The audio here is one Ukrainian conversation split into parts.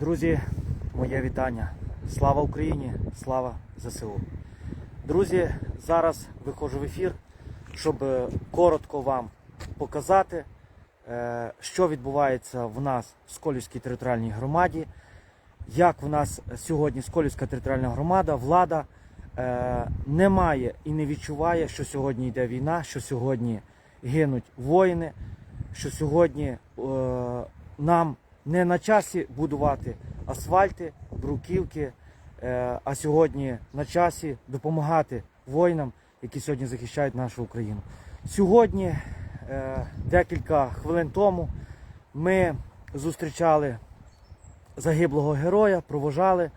Друзі, моє вітання. Слава Україні! Слава ЗСУ. Друзі, зараз виходжу в ефір, щоб е, коротко вам показати, е, що відбувається в нас в Сколівській територіальній громаді, як в нас сьогодні Сколівська територіальна громада, влада е, не має і не відчуває, що сьогодні йде війна, що сьогодні гинуть воїни, що сьогодні нам не на часі будувати асфальти, бруківки, е, а сьогодні на часі допомагати воїнам, які сьогодні захищають нашу Україну. Сьогодні, е, декілька хвилин тому, ми зустрічали загиблого героя, провожали.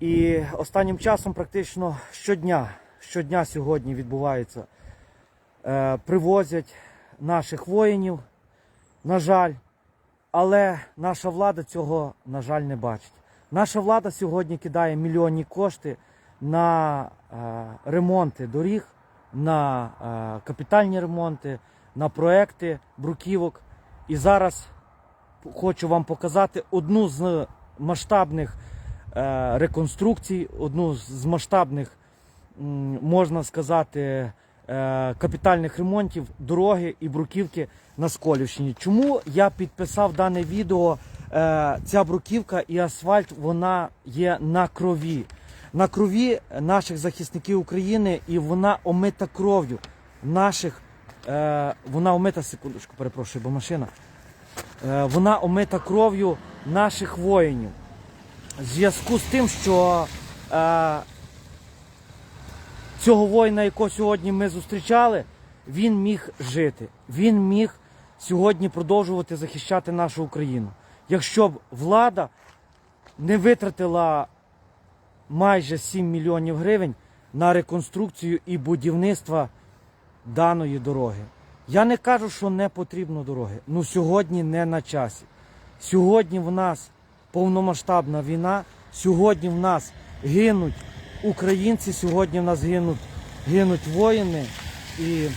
І останнім часом практично щодня, щодня сьогодні відбувається, е, привозять наших воїнів, на жаль, але наша влада цього, на жаль, не бачить. Наша влада сьогодні кидає мільйонні кошти на е, ремонти доріг, на е, капітальні ремонти, на проекти бруківок. І зараз хочу вам показати одну з масштабних е, реконструкцій, одну з масштабних, можна сказати, капітальних ремонтів дороги і бруківки на Сколівщині. Чому я підписав дане відео? Е, Ця бруківка і асфальт вона є на крові. На крові наших захисників України, і вона омита кров'ю наших. Е, вона омита, секундочку, перепрошую, бо машина. Е, вона омита кров'ю наших воїнів. В зв'язку з тим, що е, цього воїна, якого сьогодні ми зустрічали, він міг жити. Він міг сьогодні продовжувати захищати нашу Україну. Якщо б влада не витратила майже 7 мільйонів гривень на реконструкцію і будівництво даної дороги. Я не кажу, що не потрібно дороги. Ну сьогодні не на часі. Сьогодні в нас повномасштабна війна, сьогодні в нас гинуть українці, сьогодні в нас гинуть, гинуть воїни. І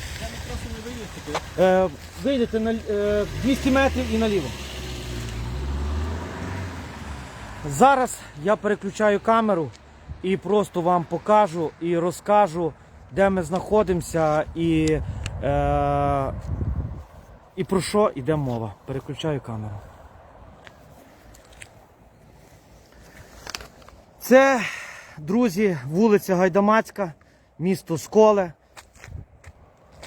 е, вийдете на е, 200 метрів і наліво. Зараз я переключаю камеру і просто вам покажу і розкажу, де ми знаходимося і, е, і про що йде мова. Переключаю камеру. Це, друзі, вулиця Гайдамацька, місто Сколе.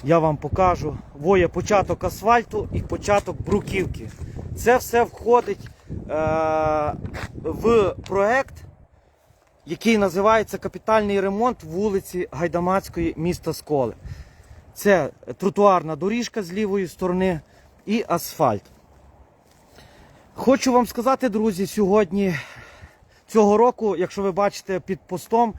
Я вам покажу. Воє початок асфальту і початок бруківки. Це все входить е, в проект, який називається Капітальний ремонт вулиці Гайдамацької міста Сколе. Це тротуарна доріжка з лівої сторони і асфальт. Хочу вам сказати, друзі, сьогодні цього року, якщо ви бачите під постом,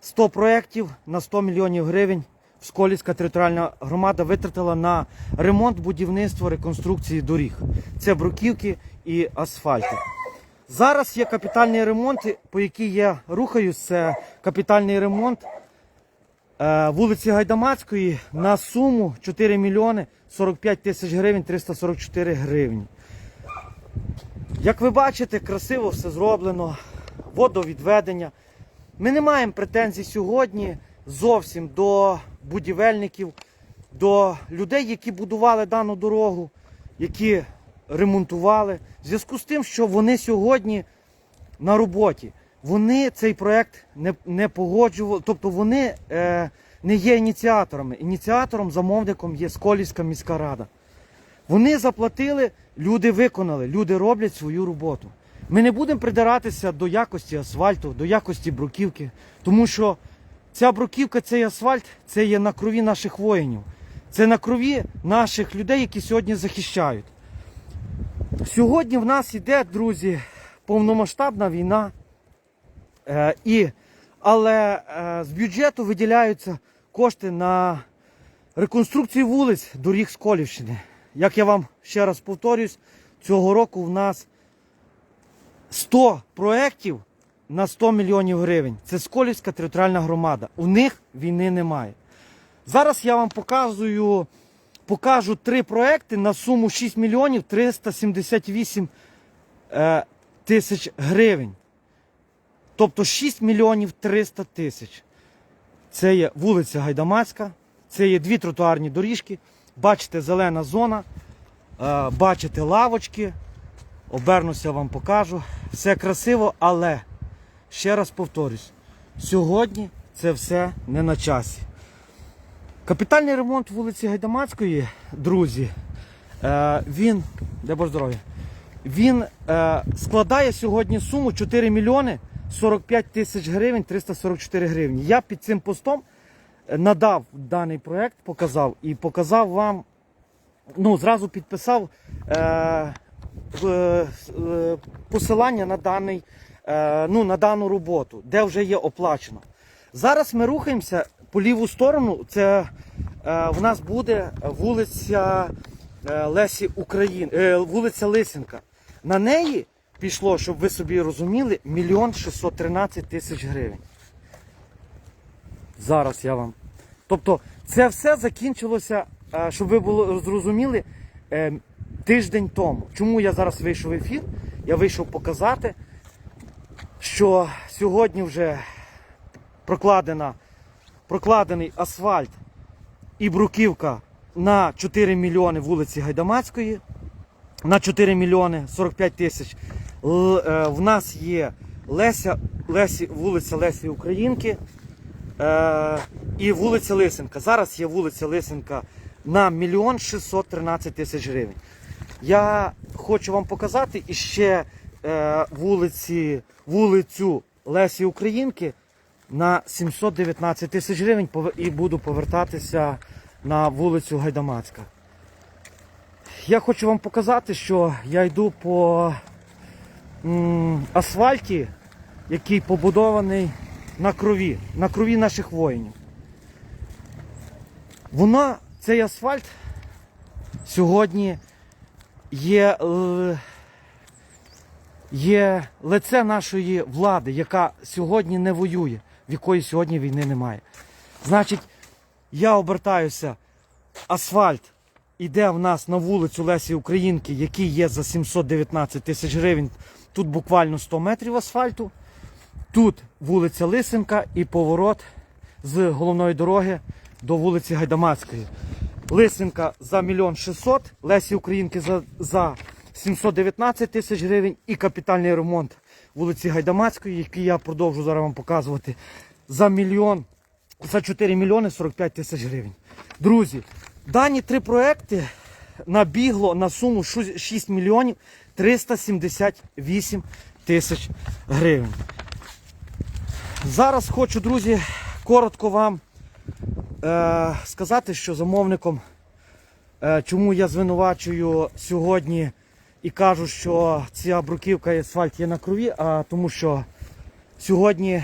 100 проєктів на 100 мільйонів гривень Сколівська територіальна громада витратила на ремонт, будівництво, реконструкції доріг. Це бруківки і асфальти. Зараз є капітальні ремонти, по якій я рухаюсь. Це капітальний ремонт е, вулиці Гайдамацької на суму 4 мільйони 45 тисяч гривень 344 гривні. Як ви бачите, красиво все зроблено, водовідведення. Ми не маємо претензій сьогодні зовсім до будівельників, до людей, які будували дану дорогу, які ремонтували. В зв'язку з тим, що вони сьогодні на роботі. Вони цей проект не, не погоджували, тобто вони е, не є ініціаторами. Ініціатором, замовником є Сколівська міська рада. Вони заплатили, люди виконали, люди роблять свою роботу. Ми не будемо придиратися до якості асфальту, до якості бруківки, тому що ця бруківка, цей асфальт це є на крові наших воїнів. Це на крові наших людей, які сьогодні захищають. Сьогодні в нас іде, друзі, повномасштабна війна. Е, і, але е, з бюджету виділяються кошти на реконструкцію вулиць доріг Сколівщини. Як я вам ще раз повторюсь, цього року в нас 100 проєктів на 100 мільйонів гривень. Це Сколівська територіальна громада. У них війни немає. Зараз я вам показую, покажу три проекти на суму 6 мільйонів 378 е, тисяч гривень. Тобто 6 мільйонів 300 тисяч. Це є вулиця Гайдамацька, це є дві тротуарні доріжки. Бачите, зелена зона, е, бачите лавочки. Обернуся вам покажу. Все красиво, але ще раз повторюсь, сьогодні це все не на часі. Капітальний ремонт вулиці Гайдамацької, друзі, е, він, де Боже здоров'я, він е, складає сьогодні суму 4 мільйони 45 тисяч гривень 344 гривні. Я під цим постом надав даний проект, показав і показав вам, ну, зразу підписав е, посилання на, даний, е, ну, на дану роботу, де вже є оплачено. Зараз ми рухаємося по ліву сторону. Це е, в нас буде вулиця е, Лесі Україн, е, вулиця Лисенка. На неї пішло, щоб ви собі розуміли, мільйон 613 тисяч гривень. Зараз я вам. Тобто, це все закінчилося, е, щоб ви було зрозуміли, е, тиждень тому. Чому я зараз вийшов в ефір? Я вийшов показати, що сьогодні вже прокладена, прокладений асфальт і бруківка на 4 мільйони вулиці Гайдамацької, на 4 мільйони 45 тисяч. Е, В нас є Леся, Лесі, вулиця Лесі Українки е, і вулиця Лисенка. Зараз є вулиця Лисенка на мільйон 613 тисяч гривень. Я хочу вам показати іще е, вулиці, вулицю Лесі Українки на 719 тисяч гривень і буду повертатися на вулицю Гайдамацька. Я хочу вам показати, що я йду по м, асфальті, який побудований на крові, на крові наших воїнів. Вона, цей асфальт сьогодні є, е, є лице нашої влади, яка сьогодні не воює, в якої сьогодні війни немає. Значить, я обертаюся, асфальт іде в нас на вулицю Лесі Українки, який є за 719 тисяч гривень. Тут буквально 100 метрів асфальту. Тут вулиця Лисенка і поворот з головної дороги до вулиці Гайдамацької. Лисенка за мільйон 600, Лесі Українки за, за 719 тисяч гривень і капітальний ремонт вулиці Гайдамацької, який я продовжу зараз вам показувати, за мільйон, за 4 мільйони 45 тисяч гривень. Друзі, дані три проекти набігло на суму 6 мільйонів 378 тисяч гривень. Зараз хочу, друзі, коротко вам е, сказати, що замовником, е, чому я звинувачую сьогодні і кажу, що ця бруківка і асфальт є на крові, а тому що сьогодні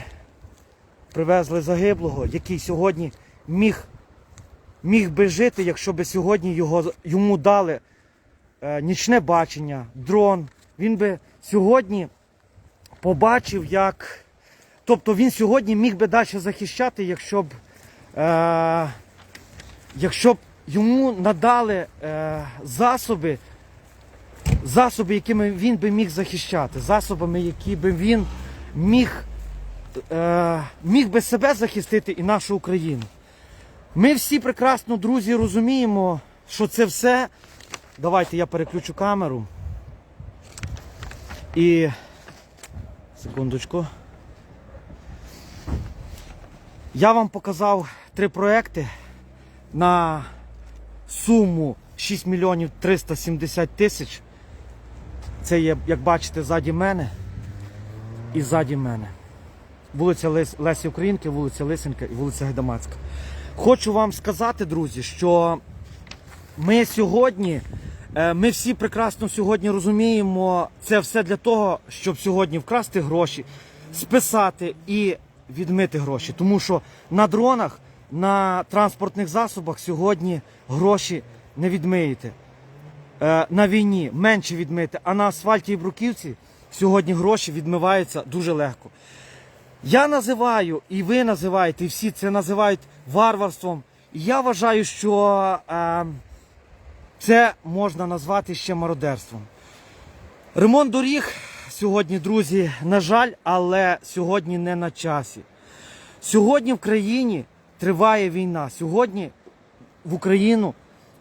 привезли загиблого, який сьогодні міг, міг би жити, якщо би сьогодні його, йому дали е, нічне бачення, дрон. Він би сьогодні побачив, як. Тобто він сьогодні міг би далі захищати, якщо б, е, якщо б йому надали е, засоби, засоби, якими він би міг захищати, засобами, які би він міг, е, міг би себе захистити і нашу Україну. Ми всі прекрасно, друзі, розуміємо, що це все. Давайте я переключу камеру. І секундочку. Я вам показав три проекти на суму 6 мільйонів 370 тисяч. Це є, як бачите, ззаді мене і ззаді мене. Вулиця Лес, Лесі Українки, вулиця Лисенка і вулиця Гайдамацька. Хочу вам сказати, друзі, що ми сьогодні, е, ми всі прекрасно сьогодні розуміємо, це все для того, щоб сьогодні вкрасти гроші, списати і відмити гроші. Тому що на дронах, на транспортних засобах сьогодні гроші не відмиєте. Е, На війні менше відмити, а на асфальті і бруківці сьогодні гроші відмиваються дуже легко. Я називаю, і ви називаєте, і всі це називають варварством. І я вважаю, що е, це можна назвати ще мародерством. Ремонт доріг сьогодні, друзі, на жаль, але сьогодні не на часі. Сьогодні в країні триває війна. Сьогодні в Україну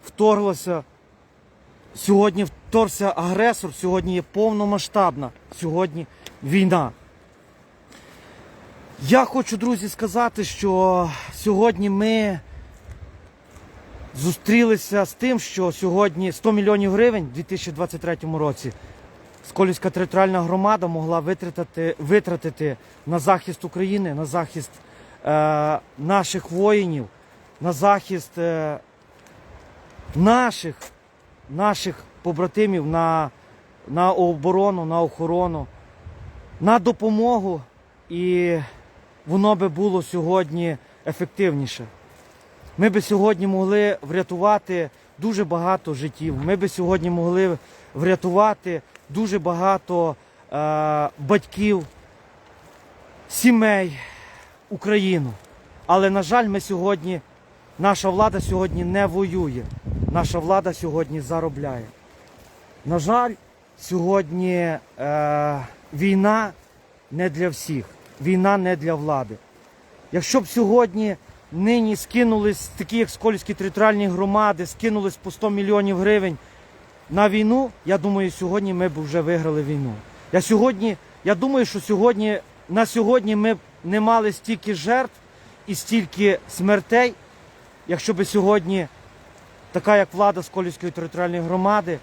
вторглося. Сьогодні вторгся агресор, сьогодні є повномасштабна сьогодні війна. Я хочу, друзі, сказати, що сьогодні ми зустрілися з тим, що сьогодні 100 мільйонів гривень у 2023 році Сколівська територіальна громада могла витратити, витратити на захист України, на захист е, наших воїнів, на захист е, наших, наших побратимів, на, на оборону, на охорону, на допомогу. І воно би було сьогодні ефективніше. Ми би сьогодні могли врятувати дуже багато життів. Ми би сьогодні могли врятувати дуже багато е, батьків, сімей, Україну. Але, на жаль, ми сьогодні, наша влада сьогодні не воює. Наша влада сьогодні заробляє. На жаль, сьогодні е, війна не для всіх, війна не для влади. Якщо б сьогодні нині скинулись такі, як Сколівські територіальні громади, скинулись по 100 мільйонів гривень на війну, я думаю, сьогодні ми б вже виграли війну. Я сьогодні, я думаю, що сьогодні на сьогодні ми б не мали стільки жертв і стільки смертей, якщо б сьогодні така як влада Сколівської територіальної громади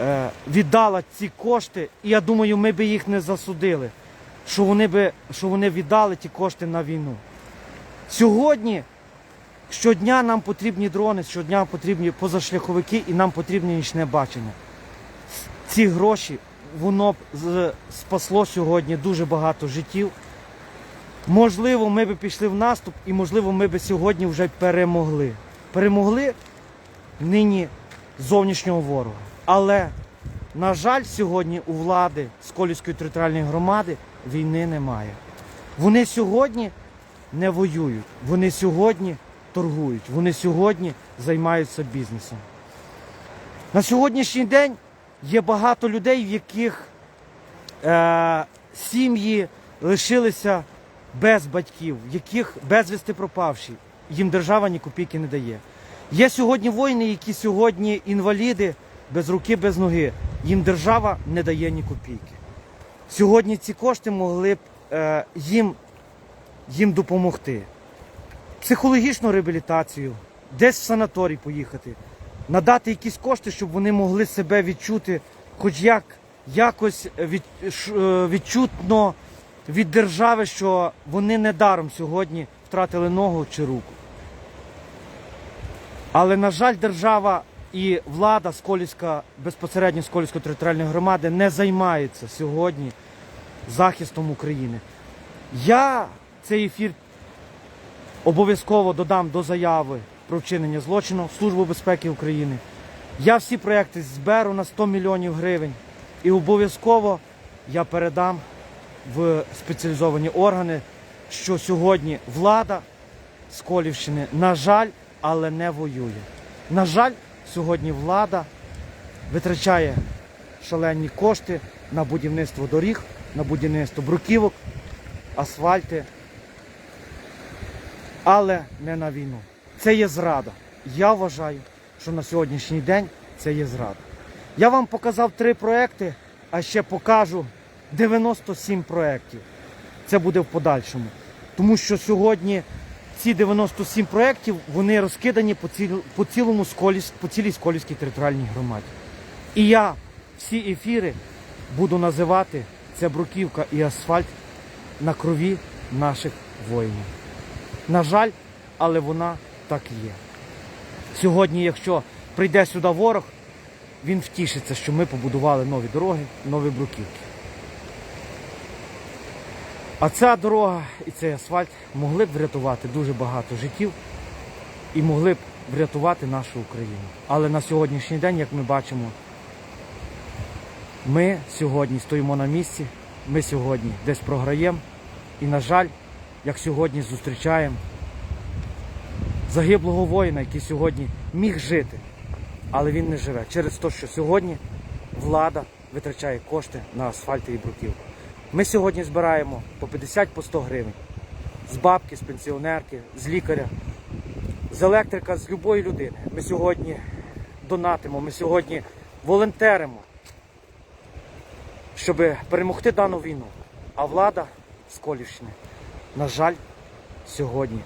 е, віддала ці кошти, і я думаю, ми б їх не засудили, що вони, би, що вони віддали ті кошти на війну. Сьогодні щодня нам потрібні дрони, щодня потрібні позашляховики і нам потрібне нічне бачення. Ці гроші, воно б спасло сьогодні дуже багато життів. Можливо, ми б пішли в наступ і, можливо, ми б сьогодні вже перемогли. Перемогли нині зовнішнього ворога. Але, на жаль, сьогодні у влади Сколівської територіальної громади війни немає. Вони сьогодні не воюють, вони сьогодні торгують, вони сьогодні займаються бізнесом. На сьогоднішній день є багато людей, в яких е, сім'ї лишилися без батьків, яких безвісти пропавші. Їм держава ні копійки не дає. Є сьогодні воїни, які сьогодні інваліди без руки, без ноги. Їм держава не дає ні копійки. Сьогодні ці кошти могли б е, їм, їм допомогти. Психологічну реабілітацію, десь в санаторій поїхати, надати якісь кошти, щоб вони могли себе відчути, хоч як якось від, е, відчутно від держави, що вони недаром сьогодні втратили ногу чи руку. Але, на жаль, держава і влада Сколівська, безпосередньо Сколівської територіальної громади не займається сьогодні захистом України. Я цей ефір обов'язково додам до заяви про вчинення злочину Службу безпеки України. Я всі проекти зберу на 100 мільйонів гривень і обов'язково я передам в спеціалізовані органи, що сьогодні влада Сколівщини, на жаль, але не воює. На жаль, сьогодні влада витрачає шалені кошти на будівництво доріг, на будівництво бруківок, асфальти, але не на війну. Це є зрада. Я вважаю, що на сьогоднішній день це є зрада. Я вам показав три проекти, а ще покажу 97 проєктів. Це буде в подальшому. Тому що сьогодні ці 97 проєктів вони розкидані по, по, цілому Сколівсь- по цілій Сколівській територіальній громаді. І я всі ефіри буду називати це бруківка і асфальт на крові наших воїнів. На жаль, але вона так є. Сьогодні, якщо прийде сюди ворог, він втішиться, що ми побудували нові дороги, нові бруківки. А ця дорога і цей асфальт могли б врятувати дуже багато життів і могли б врятувати нашу Україну. Але на сьогоднішній день, як ми бачимо, ми сьогодні стоїмо на місці, ми сьогодні десь програємо. І, на жаль, як сьогодні зустрічаємо загиблого воїна, який сьогодні міг жити, але він не живе. Через те, що сьогодні влада витрачає кошти на асфальт і бруківку. Ми сьогодні збираємо по 50 по 100 гривень з бабки, з пенсіонерки, з лікаря, з електрика, з любої людини. Ми сьогодні донатимо, ми сьогодні волонтеримо, щоб перемогти дану війну. А влада з Колівщини, на жаль, сьогодні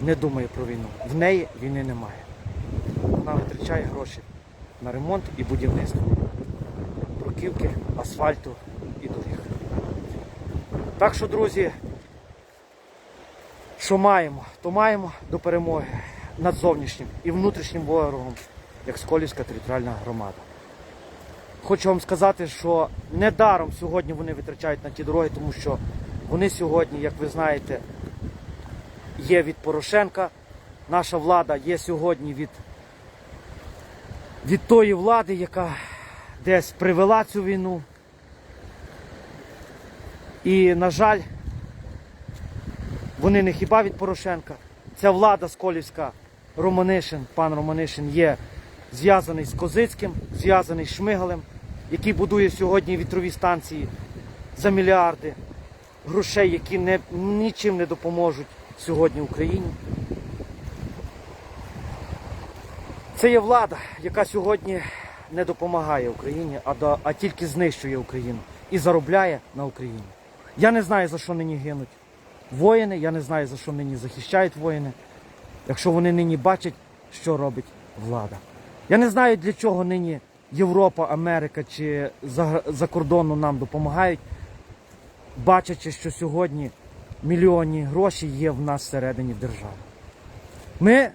не думає про війну. В неї війни немає. Вона витрачає гроші на ремонт і будівництво. Бруківки, асфальту і доріг. Так що, друзі, що маємо, то маємо до перемоги над зовнішнім і внутрішнім ворогом, як Сколівська територіальна громада. Хочу вам сказати, що недаром сьогодні вони витрачають на ті дороги, тому що вони сьогодні, як ви знаєте, є від Порошенка. Наша влада є сьогодні від, від тої влади, яка десь привела цю війну. І, на жаль, вони не хіба від Порошенка. Ця влада Сколівська, Романишин, пан Романишин є зв'язаний з Козицьким, зв'язаний з Шмигалем, який будує сьогодні вітрові станції за мільярди грошей, які не, нічим не допоможуть сьогодні Україні. Це є влада, яка сьогодні не допомагає Україні, а, до, а тільки знищує Україну і заробляє на Україні. Я не знаю, за що нині гинуть воїни, я не знаю, за що нині захищають воїни, якщо вони нині бачать, що робить влада. Я не знаю, для чого нині Європа, Америка чи за, за кордону нам допомагають, бачачи, що сьогодні мільйонні гроші є в нас всередині держави. Ми,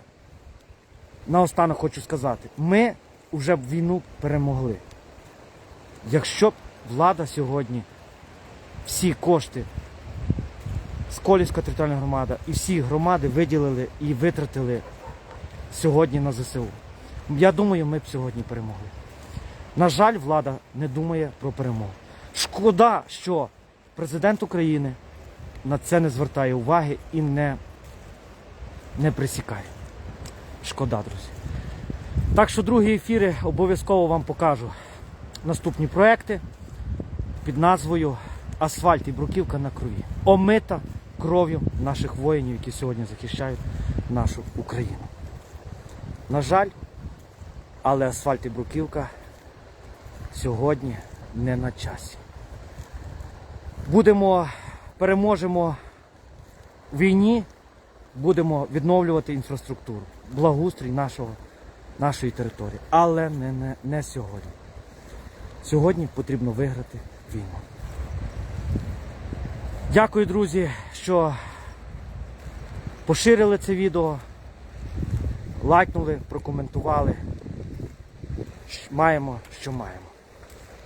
наостанок хочу сказати, ми вже б війну перемогли. Якщо б влада сьогодні всі кошти Сколівська територіальна громада і всі громади виділили і витратили сьогодні на ЗСУ. Я думаю, ми б сьогодні перемогли. На жаль, влада не думає про перемогу. Шкода, що президент України на це не звертає уваги і не, не присікає. Шкода, друзі. Так що другі ефіри обов'язково вам покажу наступні проекти під назвою Асфальт і бруківка на крові. Омита кров'ю наших воїнів, які сьогодні захищають нашу Україну. На жаль, але асфальт і бруківка сьогодні не на часі. Будемо, переможемо в війні, будемо відновлювати інфраструктуру, благоустрій нашого, нашої території. Але не, не, не сьогодні. Сьогодні потрібно виграти війну. Дякую, друзі, що поширили це відео, лайкнули, прокоментували. Маємо, що маємо.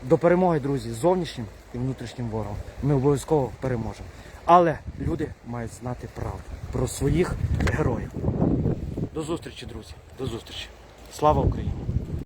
До перемоги, друзі, зовнішнім і внутрішнім ворогом. Ми обов'язково переможемо. Але люди мають знати правду про своїх героїв. До зустрічі, друзі. До зустрічі. Слава Україні!